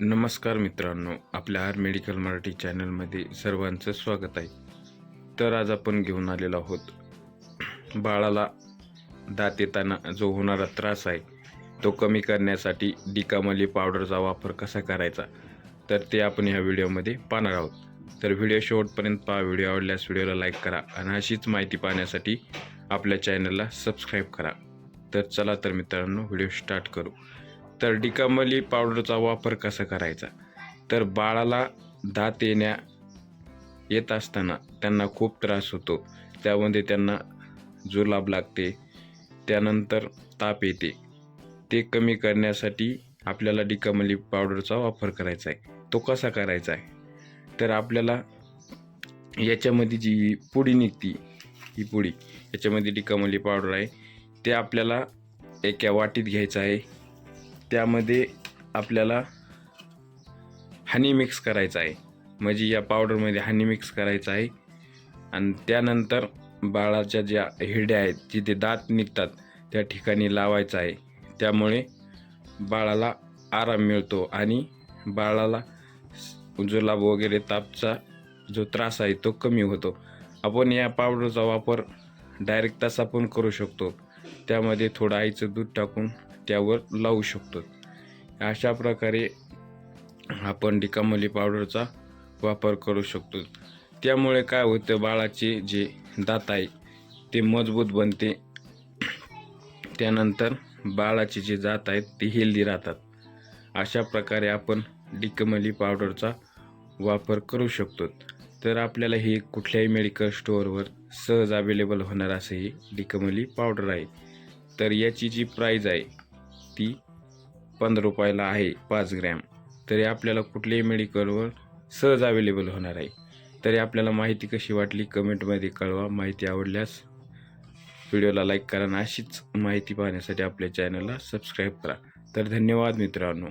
नमस्कार मित्रांनो आपल्या आर मेडिकल मराठी चॅनलमध्ये सर्वांचं स्वागत आहे. तर आज आपण घेऊन आलेलो आहोत. बाळाला दात येताना जो होणारा त्रास आहे तो कमी करण्यासाठी डिकामली पावडरचा वापर कसा करायचा? तर ते आपण ह्या व्हिडिओमध्ये पाहणार आहोत. तर व्हिडिओ शेवटपर्यंत पहा व्हिडिओ आवडल्यास व्हिडिओला लाईक करा आणि अशीच माहिती पाहण्यासाठी आपल्या चॅनलला सबस्क्राईब करा. तर चला तर मित्रांनो व्हिडिओ स्टार्ट करू. तर डिकामली पावडरचा वापर कसा करायचा? तर बाळाला दात येण्या येत असताना त्यांना खूप त्रास होतो. त्यामध्ये त्यांना जुलाब लागते. त्यानंतर ताप येते. ते कमी करण्यासाठी आपल्याला डिकामली पावडरचा वापर करायचा आहे. तो कसा करायचा आहे? तर आपल्याला याच्यामध्ये जी पुडी निघती ही पुडी याच्यामध्ये डिकामली पावडर आहे. ते आपल्याला एका वाटीत घ्यायचं आहे. त्यामध्ये आपल्याला हनी मिक्स करायचं आहे. म्हणजे या पावडरमध्ये हनी मिक्स करायचं आहे. आणि त्यानंतर बाळाच्या ज्या हिरड्या आहेत जिथे दात निघतात त्या ठिकाणी लावायचं आहे. त्यामुळे बाळाला आराम मिळतो आणि बाळाला जुलाब वगैरे तापचा जो त्रास आहे तो कमी होतो. आपण या पावडरचा वापर डायरेक्ट तसा पण करू शकतो. त्यामध्ये थोडं आईचं दूध टाकून त्यावर लावू शकतो. अशा प्रकारे आपण डिकामली पावडरचा वापर करू शकतो. त्यामुळे काय होतं बाळाचे जे दात आहे ते मजबूत बनते. त्यानंतर बाळाचे जे दात आहेत ते हेल्दी राहतात. अशा प्रकारे आपण डिकमली पावडरचा वापर करू शकतो. तर आपल्याला हे कुठल्याही मेडिकल स्टोअरवर सहज अवेलेबल होणार असं हे डिकमली पावडर आहे. तर याची जी प्राईज आहे ती पंधरा रुपयाला आहे पाच ग्रॅम. तरी आपल्याला कुठल्याही मेडिकलवर सहज अवेलेबल होणार आहे. तरी आपल्याला माहिती कशी वाटली कमेंटमध्ये कळवा. माहिती आवडल्यास व्हिडिओला लाईक करा आणि अशीच माहिती पाहण्यासाठी आपल्या चॅनलला सबस्क्राईब करा. तर धन्यवाद मित्रांनो.